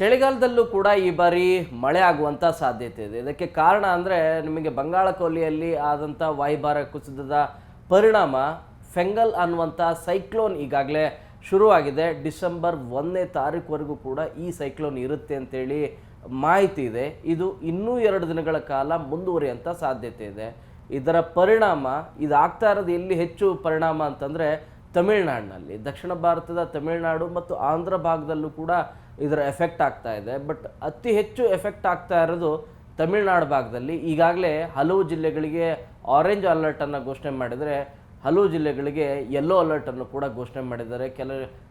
ಚಳಿಗಾಲದಲ್ಲೂ ಕೂಡ ಈ ಬಾರಿ ಮಳೆ ಆಗುವಂಥ ಸಾಧ್ಯತೆ ಇದೆ. ಇದಕ್ಕೆ ಕಾರಣ ಅಂದರೆ ನಿಮಗೆ ಬಂಗಾಳ ಕೊಲ್ಲಿಯಲ್ಲಿ ಆದಂಥ ವಾಯುಭಾರ ಕುಸಿತದ ಪರಿಣಾಮ ಫೆಂಗಲ್ ಅನ್ನುವಂಥ ಸೈಕ್ಲೋನ್ ಈಗಾಗಲೇ ಶುರುವಾಗಿದೆ. ಡಿಸೆಂಬರ್ ಒಂದನೇ ತಾರೀಕುವರೆಗೂ ಕೂಡ ಈ ಸೈಕ್ಲೋನ್ ಇರುತ್ತೆ ಅಂತೇಳಿ ಮಾಹಿತಿ ಇದೆ. ಇದು ಇನ್ನೂ ಎರಡು ದಿನಗಳ ಕಾಲ ಮುಂದುವರಿಯುವಂಥ ಸಾಧ್ಯತೆ ಇದೆ. ಇದರ ಪರಿಣಾಮ ಇದು ಆಗ್ತಾ ಇರೋದು ಎಲ್ಲಿ ಹೆಚ್ಚು ಪರಿಣಾಮ ಅಂತಂದರೆ ತಮಿಳುನಾಡಿನಲ್ಲಿ. ದಕ್ಷಿಣ ಭಾರತದ ತಮಿಳುನಾಡು ಮತ್ತು ಆಂಧ್ರ ಭಾಗದಲ್ಲೂ ಕೂಡ ಇದರ ಎಫೆಕ್ಟ್ ಆಗ್ತಾ ಇದೆ. ಬಟ್ ಅತಿ ಹೆಚ್ಚು ಎಫೆಕ್ಟ್ ಆಗ್ತಾ ಇರೋದು ತಮಿಳುನಾಡು ಭಾಗದಲ್ಲಿ. ಈಗಾಗಲೇ ಹಲವು ಜಿಲ್ಲೆಗಳಿಗೆ ಆರೆಂಜ್ ಅಲರ್ಟನ್ನು ಘೋಷಣೆ ಮಾಡಿದರೆ, ಹಲವು ಜಿಲ್ಲೆಗಳಿಗೆ ಯೆಲ್ಲೋ ಅಲರ್ಟನ್ನು ಕೂಡ ಘೋಷಣೆ ಮಾಡಿದ್ದಾರೆ. ಕೆಲ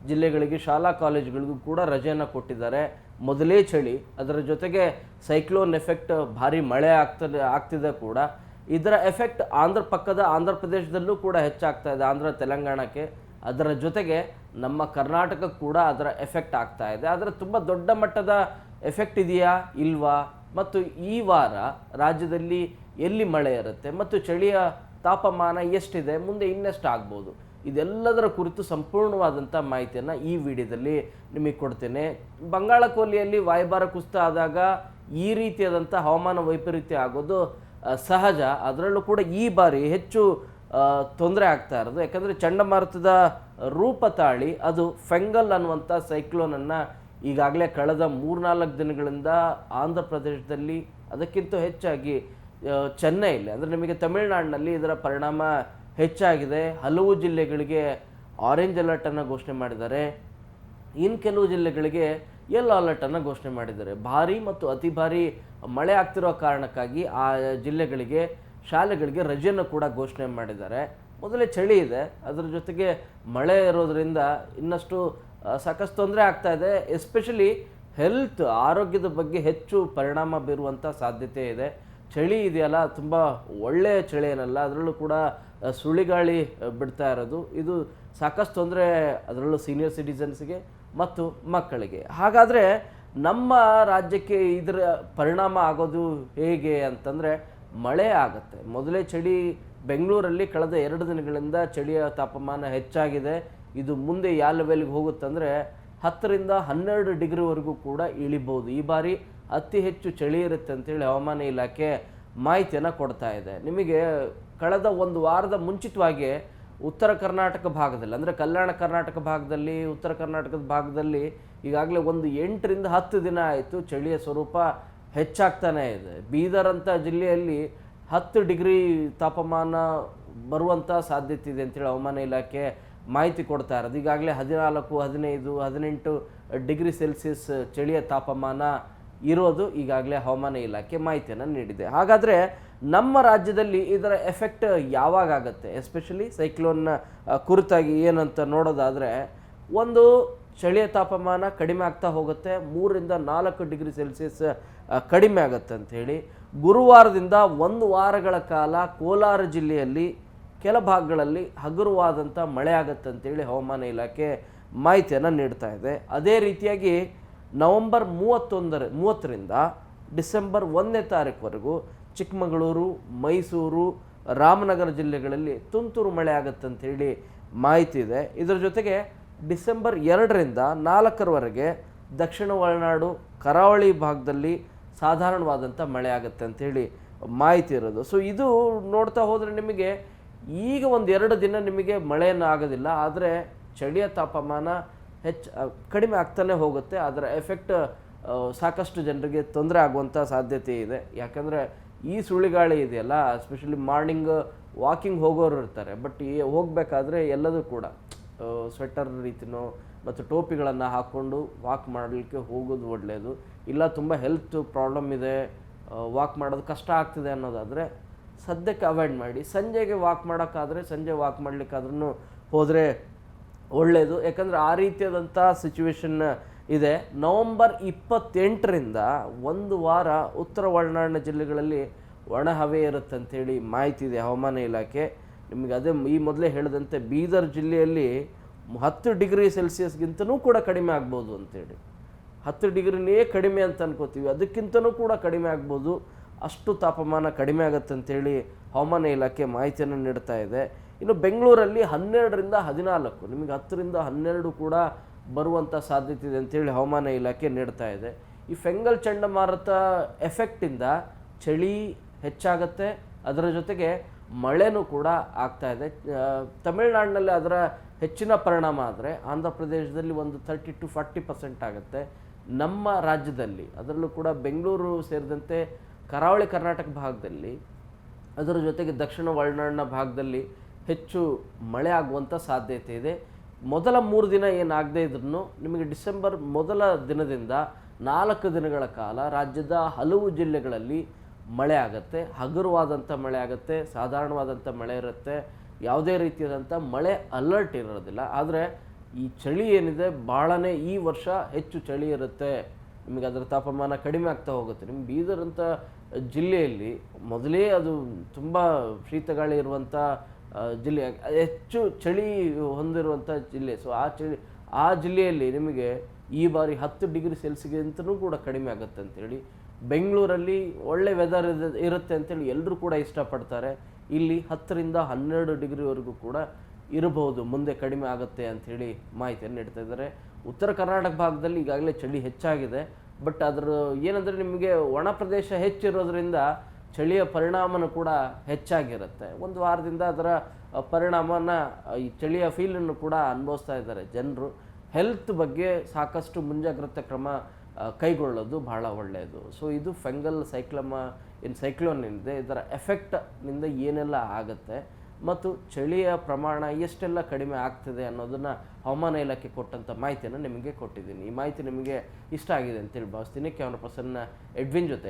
ಜಿಲ್ಲೆಗಳಿಗೆ ಶಾಲಾ ಕಾಲೇಜುಗಳಿಗೂ ಕೂಡ ರಜೆಯನ್ನು ಕೊಟ್ಟಿದ್ದಾರೆ. ಮೊದಲೇ ಚಳಿ, ಅದರ ಜೊತೆಗೆ ಸೈಕ್ಲೋನ್ ಎಫೆಕ್ಟ್ ಭಾರಿ ಮಳೆ ಆಗ್ತದೆ, ಆಗ್ತಿದೆ ಕೂಡ. ಇದರ ಎಫೆಕ್ಟ್ ಆಂಧ್ರ ಪಕ್ಕದ ಆಂಧ್ರ ಪ್ರದೇಶದಲ್ಲೂ ಕೂಡ ಹೆಚ್ಚಾಗ್ತಾ ಇದೆ, ಆಂಧ್ರ ತೆಲಂಗಾಣಕ್ಕೆ. ಅದರ ಜೊತೆಗೆ ನಮ್ಮ ಕರ್ನಾಟಕ ಕೂಡ ಅದರ ಎಫೆಕ್ಟ್ ಆಗ್ತಾ ಇದೆ. ಆದರೆ ತುಂಬ ದೊಡ್ಡ ಮಟ್ಟದ ಎಫೆಕ್ಟ್ ಇದೆಯಾ, ಇಲ್ವಾ? ಮತ್ತು ಈ ವಾರ ರಾಜ್ಯದಲ್ಲಿ ಎಲ್ಲಿ ಮಳೆ ಇರುತ್ತೆ ಮತ್ತು ಚಳಿಯ ತಾಪಮಾನ ಎಷ್ಟಿದೆ, ಮುಂದೆ ಇನ್ನೆಷ್ಟು ಆಗ್ಬೋದು? ಇದೆಲ್ಲದರ ಕುರಿತು ಸಂಪೂರ್ಣವಾದಂಥ ಮಾಹಿತಿಯನ್ನು ಈ ವಿಡಿಯೋದಲ್ಲಿ ನಿಮಗೆ ಕೊಡ್ತೇನೆ. ಬಂಗಾಳ ಕೊಲ್ಲಿಯಲ್ಲಿ ವಾಯುಭಾರ ಕುಸಿತ ಆದಾಗ ಈ ರೀತಿಯಾದಂಥ ಹವಾಮಾನ ವೈಪರೀತ್ಯ ಆಗೋದು ಸಹಜ. ಅದರಲ್ಲೂ ಕೂಡ ಈ ಬಾರಿ ಹೆಚ್ಚು ತೊಂದರೆ ಆಗ್ತಾ ಇರೋದು. ಯಾಕಂದರೆ ಚಂಡಮಾರುತದ ರೂಪ ತಾಳಿ, ಅದು ಫೆಂಗಲ್ ಅನ್ನುವಂಥ ಸೈಕ್ಲೋನನ್ನು ಈಗಾಗಲೇ ಕಳೆದ ಮೂರ್ನಾಲ್ಕು ದಿನಗಳಿಂದ ಆಂಧ್ರ ಪ್ರದೇಶದಲ್ಲಿ ಅದಕ್ಕಿಂತ ಹೆಚ್ಚಾಗಿ ಚೆನ್ನೈಲಿ ಅಂದರೆ ನಿಮಗೆ ತಮಿಳುನಾಡಿನಲ್ಲಿ ಇದರ ಪರಿಣಾಮ ಹೆಚ್ಚಾಗಿದೆ. ಹಲವು ಜಿಲ್ಲೆಗಳಿಗೆ ಆರೆಂಜ್ ಅಲರ್ಟನ್ನು ಘೋಷಣೆ ಮಾಡಿದ್ದಾರೆ. ಇನ್ನು ಕೆಲವು ಜಿಲ್ಲೆಗಳಿಗೆ ಯೆಲ್ಲೋ ಅಲರ್ಟನ್ನು ಘೋಷಣೆ ಮಾಡಿದ್ದಾರೆ. ಭಾರಿ ಮತ್ತು ಅತಿ ಭಾರಿ ಮಳೆ ಆಗ್ತಿರೋ ಕಾರಣಕ್ಕಾಗಿ ಆ ಜಿಲ್ಲೆಗಳಿಗೆ, ಶಾಲೆಗಳಿಗೆ ರಜೆಯನ್ನು ಕೂಡ ಘೋಷಣೆ ಮಾಡಿದ್ದಾರೆ. ಮೊದಲೇ ಚಳಿ ಇದೆ. ಅದರ ಜೊತೆಗೆ ಮಳೆ ಇರೋದರಿಂದ ಇನ್ನಷ್ಟು ಸಾಕಷ್ಟು ತೊಂದರೆ ಆಗ್ತಾ ಇದೆ. ಎಸ್ಪೆಷಲಿ ಹೆಲ್ತ್, ಆರೋಗ್ಯದ ಬಗ್ಗೆ ಹೆಚ್ಚು ಪರಿಣಾಮ ಬೀರುವಂಥ ಸಾಧ್ಯತೆ ಇದೆ. ಚಳಿ ಇದೆಯಲ್ಲ, ತುಂಬ ಒಳ್ಳೆಯ ಚಳಿ ಏನಲ್ಲ, ಅದರಲ್ಲೂ ಕೂಡ ಸುಳಿಗಾಳಿ ಬಿಡ್ತಾ ಇರೋದು. ಇದು ಸಾಕಷ್ಟು ತೊಂದರೆ ಅದರಲ್ಲೂ ಸೀನಿಯರ್ ಸಿಟಿಸನ್ಸ್ಗೆ ಮತ್ತು ಮಕ್ಕಳಿಗೆ. ಹಾಗಾದರೆ ನಮ್ಮ ರಾಜ್ಯಕ್ಕೆ ಇದರ ಪರಿಣಾಮ ಆಗೋದು ಹೇಗೆ ಅಂತಂದರೆ ಮಳೆ ಆಗುತ್ತೆ. ಮೊದಲೇ ಚಳಿ ಬೆಂಗಳೂರಲ್ಲಿ ಕಳೆದ ಎರಡು ದಿನಗಳಿಂದ ಚಳಿಯ ತಾಪಮಾನ ಹೆಚ್ಚಾಗಿದೆ. ಇದು ಮುಂದೆ ಯಾವ ಲೆವೆಲ್ಗೆ ಹೋಗುತ್ತಂದರೆ ಹತ್ತರಿಂದ ಹನ್ನೆರಡು ಡಿಗ್ರಿವರೆಗೂ ಕೂಡ ಇಳಿಬೋದು. ಈ ಬಾರಿ ಅತಿ ಹೆಚ್ಚು ಚಳಿ ಇರುತ್ತೆ ಅಂತೇಳಿ ಹವಾಮಾನ ಇಲಾಖೆ ಮಾಹಿತಿಯನ್ನು ಕೊಡ್ತಾ ಇದೆ. ನಿಮಗೆ ಕಳೆದ ಒಂದು ವಾರದ ಮುಂಚಿತವಾಗಿ ಉತ್ತರ ಕರ್ನಾಟಕ ಭಾಗದಲ್ಲಿ, ಅಂದರೆ ಕಲ್ಯಾಣ ಕರ್ನಾಟಕ ಭಾಗದಲ್ಲಿ, ಉತ್ತರ ಕರ್ನಾಟಕದ ಭಾಗದಲ್ಲಿ ಈಗಾಗಲೇ ಒಂದು ಎಂಟರಿಂದ ಹತ್ತು ದಿನ ಆಯಿತು ಚಳಿಯ ಸ್ವರೂಪ ಹೆಚ್ಚಾಗ್ತಾನೆ ಇದೆ. ಬೀದರ್ ಅಂತ ಜಿಲ್ಲೆಯಲ್ಲಿ ಹತ್ತು ಡಿಗ್ರಿ ತಾಪಮಾನ ಬರುವಂಥ ಸಾಧ್ಯತೆ ಇದೆ ಅಂತೇಳಿ ಹವಾಮಾನ ಇಲಾಖೆ ಮಾಹಿತಿ ಕೊಡ್ತಾ ಇರೋದು. ಈಗಾಗಲೇ ಹದಿನಾಲ್ಕು, ಹದಿನೈದು, ಹದಿನೆಂಟು ಡಿಗ್ರಿ ಸೆಲ್ಸಿಯಸ್ ಚಳಿಯ ತಾಪಮಾನ ಇರೋದು ಈಗಾಗಲೇ ಹವಾಮಾನ ಇಲಾಖೆ ಮಾಹಿತಿಯನ್ನು ನೀಡಿದೆ. ಹಾಗಾದರೆ ನಮ್ಮ ರಾಜ್ಯದಲ್ಲಿ ಇದರ ಎಫೆಕ್ಟ್ ಯಾವಾಗ ಆಗುತ್ತೆ? ಎಸ್ಪೆಷಲಿ ಸೈಕ್ಲೋನ್ನ ಕುರಿತಾಗಿ ಏನಂತ ನೋಡೋದಾದರೆ, ಒಂದು ಚಳಿಯ ತಾಪಮಾನ ಕಡಿಮೆ ಆಗ್ತಾ ಹೋಗುತ್ತೆ, ಮೂರರಿಂದ ನಾಲ್ಕು ಡಿಗ್ರಿ ಸೆಲ್ಸಿಯಸ್ ಕಡಿಮೆ ಆಗುತ್ತೆ ಅಂಥೇಳಿ ಗುರುವಾರದಿಂದ ಒಂದು ವಾರಗಳ ಕಾಲ ಕೋಲಾರ ಜಿಲ್ಲೆಯಲ್ಲಿ ಕೆಲ ಭಾಗಗಳಲ್ಲಿ ಹಗುರವಾದಂಥ ಮಳೆ ಆಗುತ್ತೆ ಅಂತೇಳಿ ಹವಾಮಾನ ಇಲಾಖೆ ಮಾಹಿತಿಯನ್ನು ನೀಡ್ತಾ ಇದೆ. ಅದೇ ರೀತಿಯಾಗಿ ನವಂಬರ್ ಮೂವತ್ತೊಂದರ, ಮೂವತ್ತರಿಂದ ಡಿಸೆಂಬರ್ ಒಂದನೇ ತಾರೀಕುವರೆಗೂ ಚಿಕ್ಕಮಗಳೂರು, ಮೈಸೂರು, ರಾಮನಗರ ಜಿಲ್ಲೆಗಳಲ್ಲಿ ತುಂತುರು ಮಳೆ ಆಗುತ್ತೆ ಅಂತೇಳಿ ಮಾಹಿತಿ ಇದೆ. ಇದರ ಜೊತೆಗೆ ಡಿಸೆಂಬರ್ ಎರಡರಿಂದ ನಾಲ್ಕರವರೆಗೆ ದಕ್ಷಿಣ ಒಳನಾಡು, ಕರಾವಳಿ ಭಾಗದಲ್ಲಿ ಸಾಧಾರಣವಾದಂಥ ಮಳೆ ಆಗುತ್ತೆ ಅಂಥೇಳಿ ಮಾಹಿತಿ ಇರೋದು. ಸೊ ಇದು ನೋಡ್ತಾ ಹೋದರೆ ನಿಮಗೆ ಈಗ ಒಂದು ಎರಡು ದಿನ ನಿಮಗೆ ಮಳೆಯನ್ನು ಆಗೋದಿಲ್ಲ, ಆದರೆ ಚಳಿಯ ತಾಪಮಾನ ಹೆಚ್ಚು ಕಡಿಮೆ ಆಗ್ತಾನೆ ಹೋಗುತ್ತೆ. ಅದರ ಎಫೆಕ್ಟ್ ಸಾಕಷ್ಟು ಜನರಿಗೆ ತೊಂದರೆ ಆಗುವಂಥ ಸಾಧ್ಯತೆ ಇದೆ. ಯಾಕಂದರೆ ಈ ಸುಳಿಗಾಳಿ ಇದೆಯಲ್ಲ ಎಸ್ಪೆಷಲಿ ಮಾರ್ನಿಂಗ್ ವಾಕಿಂಗ್ ಹೋಗೋರು ಇರ್ತಾರೆ ಬಟ್ ಈ ಹೋಗಬೇಕಾದ್ರೆ ಎಲ್ಲದೂ ಕೂಡ ಸ್ವೆಟರ್ ರೀತಿನೋ ಮತ್ತು ಟೋಪಿಗಳನ್ನು ಹಾಕ್ಕೊಂಡು ವಾಕ್ ಮಾಡಲಿಕ್ಕೆ ಹೋಗೋದು ಒಳ್ಳೆಯದು ಇಲ್ಲ, ತುಂಬ ಹೆಲ್ತ್ ಪ್ರಾಬ್ಲಮ್ ಇದೆ ವಾಕ್ ಮಾಡೋದು ಕಷ್ಟ ಆಗ್ತಿದೆ ಅನ್ನೋದಾದರೆ ಸದ್ಯಕ್ಕೆ ಅವಾಯ್ಡ್ ಮಾಡಿ, ಸಂಜೆಗೆ ವಾಕ್ ಮಾಡೋಕ್ಕಾದರೆ ಸಂಜೆ ವಾಕ್ ಮಾಡಲಿಕ್ಕಾದ್ರೂ ಹೋದರೆ ಒಳ್ಳೆಯದು ಯಾಕಂದರೆ ಆ ರೀತಿಯಾದಂಥ ಸಿಚುವೇಶನ್ ಇದೆ. ನವಂಬರ್ ಇಪ್ಪತ್ತೆಂಟರಿಂದ ಒಂದು ವಾರ ಉತ್ತರ ಒಳನಾಡಿನ ಜಿಲ್ಲೆಗಳಲ್ಲಿ ಒಣ ಹವೆ ಇರುತ್ತೆ ಅಂಥೇಳಿ ಮಾಹಿತಿ ಇದೆ ಹವಾಮಾನ ಇಲಾಖೆ. ನಿಮಗೆ ಅದೇ ಈ ಮೊದಲೇ ಹೇಳಿದಂತೆ ಬೀದರ್ ಜಿಲ್ಲೆಯಲ್ಲಿ ಹತ್ತು ಡಿಗ್ರಿ ಸೆಲ್ಸಿಯಸ್ಗಿಂತನೂ ಕೂಡ ಕಡಿಮೆ ಆಗ್ಬೋದು ಅಂತೇಳಿ. ಹತ್ತು ಡಿಗ್ರಿನೇ ಕಡಿಮೆ ಅಂತ ಅನ್ಕೋತೀವಿ. ಅದಕ್ಕಿಂತನೂ ಕೂಡ ಕಡಿಮೆ ಆಗ್ಬೋದು. ಅಷ್ಟು ತಾಪಮಾನ ಕಡಿಮೆ ಆಗುತ್ತೆ ಅಂತೇಳಿ ಹವಾಮಾನ ಇಲಾಖೆ ಮಾಹಿತಿಯನ್ನು ನೀಡ್ತಾ ಇದೆ. ಇನ್ನು ಬೆಂಗಳೂರಲ್ಲಿ ಹನ್ನೆರಡರಿಂದ ಹದಿನಾಲ್ಕು, ನಿಮಗೆ ಹತ್ತರಿಂದ ಹನ್ನೆರಡು ಕೂಡ ಬರುವಂಥ ಸಾಧ್ಯತೆ ಇದೆ ಅಂತೇಳಿ ಹವಾಮಾನ ಇಲಾಖೆ ನೀಡ್ತಾ ಇದೆ. ಈ ಫೆಂಗಲ್ ಚಂಡಮಾರುತ ಎಫೆಕ್ಟಿಂದ ಚಳಿ ಹೆಚ್ಚಾಗತ್ತೆ. ಅದರ ಜೊತೆಗೆ ಮಳೆನೂ ಕೂಡ ಆಗ್ತಾ ಇದೆ. ತಮಿಳುನಾಡಿನಲ್ಲಿ ಅದರ ಹೆಚ್ಚಿನ ಪರಿಣಾಮ ಆದರೆ ಆಂಧ್ರ ಪ್ರದೇಶದಲ್ಲಿ ಒಂದು ತರ್ಟಿ ಟು ಫಾರ್ಟಿ ಪರ್ಸೆಂಟ್ ಆಗುತ್ತೆ. ನಮ್ಮ ರಾಜ್ಯದಲ್ಲಿ, ಅದರಲ್ಲೂ ಕೂಡ ಬೆಂಗಳೂರು ಸೇರಿದಂತೆ ಕರಾವಳಿ ಕರ್ನಾಟಕ ಭಾಗದಲ್ಲಿ, ಅದರ ಜೊತೆಗೆ ದಕ್ಷಿಣ ಒಳನಾಡಿನ ಭಾಗದಲ್ಲಿ ಹೆಚ್ಚು ಮಳೆ ಆಗುವಂಥ ಸಾಧ್ಯತೆ ಇದೆ. ಮೊದಲ ಮೂರು ದಿನ ಏನಾಗದೇ ಇದ್ರೂ ನಿಮಗೆ ಡಿಸೆಂಬರ್ ಮೊದಲ ದಿನದಿಂದ ನಾಲ್ಕು ದಿನಗಳ ಕಾಲ ರಾಜ್ಯದ ಹಲವು ಜಿಲ್ಲೆಗಳಲ್ಲಿ ಮಳೆ ಆಗುತ್ತೆ. ಹಗುರವಾದಂಥ ಮಳೆ ಆಗುತ್ತೆ. ಸಾಧಾರಣವಾದಂಥ ಮಳೆ ಇರುತ್ತೆ. ಯಾವುದೇ ರೀತಿಯಾದಂಥ ಮಳೆ ಅಲರ್ಟ್ ಇರೋದಿಲ್ಲ. ಆದರೆ ಈ ಚಳಿ ಏನಿದೆ ಭಾಳನೇ ಈ ವರ್ಷ ಹೆಚ್ಚು ಚಳಿ ಇರುತ್ತೆ. ನಿಮಗೆ ಅದರ ತಾಪಮಾನ ಕಡಿಮೆ ಆಗ್ತಾ ಹೋಗುತ್ತೆ. ನಿಮ್ಮ ಬೀದರ್ ಅಂತ ಜಿಲ್ಲೆಯಲ್ಲಿ ಮೊದಲೇ ಅದು ತುಂಬ ಶೀತಗಾಳಿ ಇರುವಂಥ ಜಿಲ್ಲೆ, ಹೆಚ್ಚು ಚಳಿ ಹೊಂದಿರುವಂಥ ಜಿಲ್ಲೆ. ಸೊ ಆ ಚಳಿ, ಆ ಜಿಲ್ಲೆಯಲ್ಲಿ ನಿಮಗೆ ಈ ಬಾರಿ ಹತ್ತು ಡಿಗ್ರಿ ಸೆಲ್ಸಿಗಿಂತನೂ ಕೂಡ ಕಡಿಮೆ ಆಗುತ್ತೆ ಅಂತೇಳಿ, ಬೆಂಗಳೂರಲ್ಲಿ ಒಳ್ಳೆ ವೆದರ್ ಇರುತ್ತೆ ಅಂತೇಳಿ ಎಲ್ಲರೂ ಕೂಡ ಇಷ್ಟಪಡ್ತಾರೆ. ಇಲ್ಲಿ ಹತ್ತರಿಂದ ಹನ್ನೆರಡು ಡಿಗ್ರಿವರೆಗೂ ಕೂಡ ಇರಬಹುದು, ಮುಂದೆ ಕಡಿಮೆ ಆಗುತ್ತೆ ಅಂಥೇಳಿ ಮಾಹಿತಿಯನ್ನು ನೀಡ್ತಾ ಇದ್ದಾರೆ. ಉತ್ತರ ಕರ್ನಾಟಕ ಭಾಗದಲ್ಲಿ ಈಗಾಗಲೇ ಚಳಿ ಹೆಚ್ಚಾಗಿದೆ. ಬಟ್ ಅದರ ಏನಂದರೆ ನಿಮಗೆ ಒಣ ಪ್ರದೇಶ ಹೆಚ್ಚಿರೋದ್ರಿಂದ ಚಳಿಯ ಪರಿಣಾಮನೂ ಕೂಡ ಹೆಚ್ಚಾಗಿರುತ್ತೆ. ಒಂದು ವಾರದಿಂದ ಅದರ ಪರಿಣಾಮನ ಈ ಚಳಿಯ ಫೀಲನ್ನು ಕೂಡ ಅನುಭವಿಸ್ತಾ ಇದ್ದಾರೆ ಜನರು. ಹೆಲ್ತ್ ಬಗ್ಗೆ ಸಾಕಷ್ಟು ಮುಂಜಾಗ್ರತೆ ಕ್ರಮ ಕೈಗೊಳ್ಳೋದು ಬಹಳ ಒಳ್ಳೆಯದು. ಸೊ ಇದು ಫೆಂಗಲ್ ಸೈಕ್ಲಮ ಇನ್ ಸೈಕ್ಲೋನ್ ಏನಿದೆ ಇದರ ಎಫೆಕ್ಟ್ನಿಂದ ಏನೆಲ್ಲ ಆಗುತ್ತೆ, ಮತ್ತು ಚಳಿಯ ಪ್ರಮಾಣ ಎಷ್ಟೆಲ್ಲ ಕಡಿಮೆ ಆಗ್ತದೆ ಅನ್ನೋದನ್ನು ಹವಾಮಾನ ಇಲಾಖೆ ಕೊಟ್ಟಂಥ ಮಾಹಿತಿಯನ್ನು ನಿಮಗೆ ಕೊಟ್ಟಿದ್ದೀನಿ. ಈ ಮಾಹಿತಿ ನಿಮಗೆ ಇಷ್ಟ ಆಗಿದೆ ಅಂತೇಳಿ ಭಾವಿಸ್ತೀನಿ. ಕ್ಯಾಮ್ರಾ ಪರ್ಸನ್ನ ಎಡ್ವಿನ್ ಜೊತೆ.